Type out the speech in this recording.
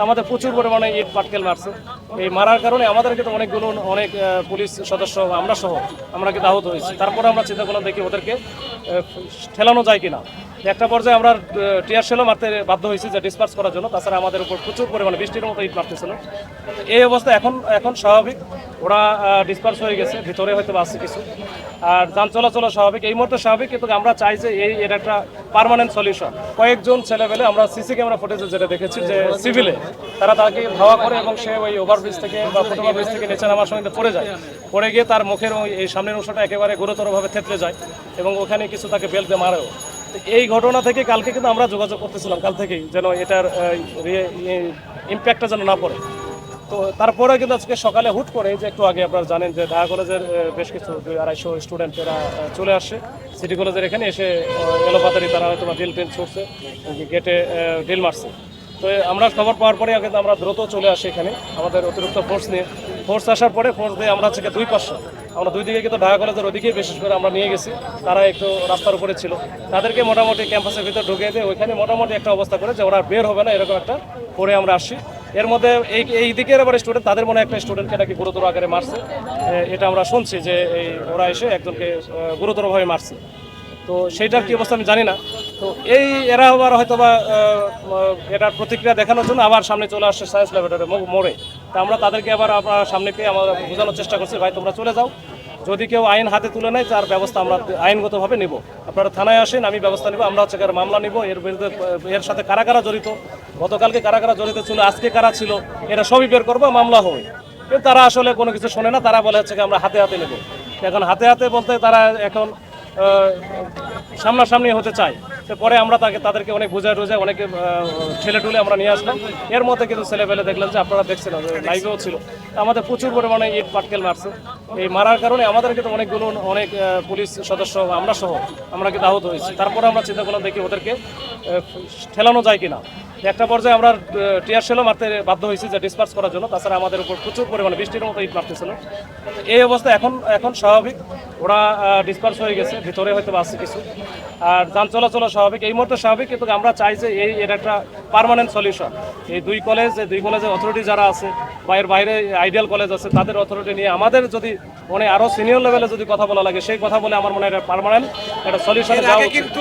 আমাদের প্রচুর পরিমাণে ইট, পাটকেল মারছে। এই মারার কারণে আমাদের কিন্তু অনেকগুলো, অনেক পুলিশ সদস্য, আমরা সহ, আমরা কিন্তু আহত হয়েছি। তারপরে আমরা চিন্তা করলাম, দেখি ওদেরকে ঠেলানো যায় কিনা। একটা পর্যায়ে আমরা টিয়ার শেলও মারতে বাধ্য হয়েছি যে ডিসপার্স করার জন্য। তাছাড়া আমাদের উপর প্রচুর পরিমাণে বৃষ্টির মতো ইট মারতেছিল। এই অবস্থা এখন এখন স্বাভাবিক। ওরা ডিসপার্স হয়ে গেছে, ভিতরে হয়তো আছে কিছু। আর যান চলাচল স্বাভাবিক। এই মুহূর্তে স্বাভাবিক, কিন্তু আমরা চাই যে এই এর একটা পার্মানেন্ট সলিউশন কয়েকজন ছেলেবেলে আমরা সিসি ক্যামেরা ফুটেজে যেটা দেখেছি যে সিভিলে তারা তাকে ধাওয়া করে এবং সে ওই ওভারব্রিজ থেকে বা ফুটওভার ব্রিজ থেকে নিচে নামার সঙ্গে পড়ে যায়। পড়ে গিয়ে তার মুখের ওই এই সামনের অংশটা একেবারে গুরুতরভাবে থেতলে যায় এবং ওখানে কিছু তাকে বেলতে মারেও। এই ঘটনা থেকে কালকে কিন্তু আমরা যোগাযোগ করতেছিলাম, কাল থেকেই যেন এটার ইম্প্যাক্টটা যেন না পড়ে। তো তারপরে কিন্তু আজকে সকালে হুট করে যে একটু আগে আপনারা জানেন যে ঢাকা কলেজের বেশ কিছু দুই আড়াইশো স্টুডেন্ট এরা চলে আসে। সিটি কলেজের এখানে এসে এলোপাতারি তারা হয়তো বা ডিল টিল ছুটছে গেটে ডিল মারছে। তো আমরা খবর পাওয়ার পরে কিন্তু আমরা দ্রুত চলে আসি এখানে, আমাদের অতিরিক্ত ফোর্স নিয়ে। ফোর্স আসার পরে ফোর্স দিয়ে আমরা হচ্ছে দুই পাশে, আমরা দুই দিকে কিন্তু ঢাকা কলেজের ওদিকেই বিশেষ করে আমরা নিয়ে গেছি, তারা একটু রাস্তার উপরে ছিল। তাদেরকে মোটামুটি ক্যাম্পাসের ভিতর ঢুকিয়ে দিয়ে ওইখানে মোটামুটি একটা অবস্থা করে যে ওরা বের হবে না, এরকম একটা করে আমরা আসি। এর মধ্যে এই এই দিকের আবার স্টুডেন্ট তাদের মনে একটা স্টুডেন্টকে নাকি গুরুতর আকারে মারছে। এটা আমরা শুনছি যে এই ওরা এসে একজনকে গুরুতরভাবে মারছে। তো সেইটার কি অবস্থা আমি জানি না। তো এই এরা আবার হয়তো বা এটার প্রতিক্রিয়া দেখানোর জন্য আবার সামনে চলে আসছে সায়েন্স ল্যাবরেটরি মোড়ে। তা আমরা তাদেরকে আবার আপনার সামনে পেয়ে আমরা বোঝানোর চেষ্টা করছি, ভাই, তোমরা চলে যাও। যদি কেউ আইন হাতে তুলে নেয়, তার ব্যবস্থা আমরা আইনগতভাবে নিব। আপনারা থানায় আসেন, আমি ব্যবস্থা নিব, আমরা হচ্ছে মামলা নিব। এর বিরুদ্ধে এর সাথে কারা কারা জড়িত গতকালকে কারা কারা জড়িত ছিল, আজকে কারা ছিল, এটা সবই বের করব, মামলা হবে। তারা আসলে কোনো কিছু শোনে না, তারা বলে হচ্ছে আমরা হাতে হাতে নেব। এখন হাতে হাতে বলতে তারা এখন সামনাসামনি হতে চায়। তো পরে আমরা তাকে, তাদেরকে অনেক বোঝায় টোঝায়, অনেকে ঠেলে টুলে আমরা নিয়ে আসলাম। এর মধ্যে কিন্তু ছেলেবেলে দেখলাম যে আপনারা দেখছিলেন লাইভেও ছিল। আমাদের প্রচুর পরিমাণে ইট পাটকেল মারছে। এই মারার কারণে আমাদের কিন্তু অনেকগুলো, অনেক পুলিশ সদস্য, আমরা সহ, আমরা কিন্তু আহত হয়েছি। তারপরে আমরা চিন্তা করলাম দেখি ওদেরকে ঠেলানো যায় কিনা। একটা পর্যায়ে আমরা টিয়ার শেলও মারতে বাধ্য হয়েছি যে ডিসপার্স করার জন্য। তাছাড়া আমাদের উপর প্রচুর পরিমাণে বৃষ্টির মতো ইট মারতেছিল। এই অবস্থা এখন এখন স্বাভাবিক। ওরা ডিসপার্স হয়ে গেছে ভিতরে হয়তো আছে কিছু। আর যান চলাচল স্বাভাবিক। এই মুহূর্তে স্বাভাবিক কিন্তু আমরা চাই যে এই এটা একটা পারমানেন্ট সলিউশন এই দুই কলেজ দুই কলেজের অথরিটি যারা আছে বা এর বাইরে আইডিয়াল কলেজ আছে তাদের অথরিটি নিয়ে আমাদের যদি মানে আরও সিনিয়র লেভেলে যদি কথা বলা লাগে সেই কথা বলে আমার মনে হয় পার্মানেন্ট একটা সলিউশন উচিত।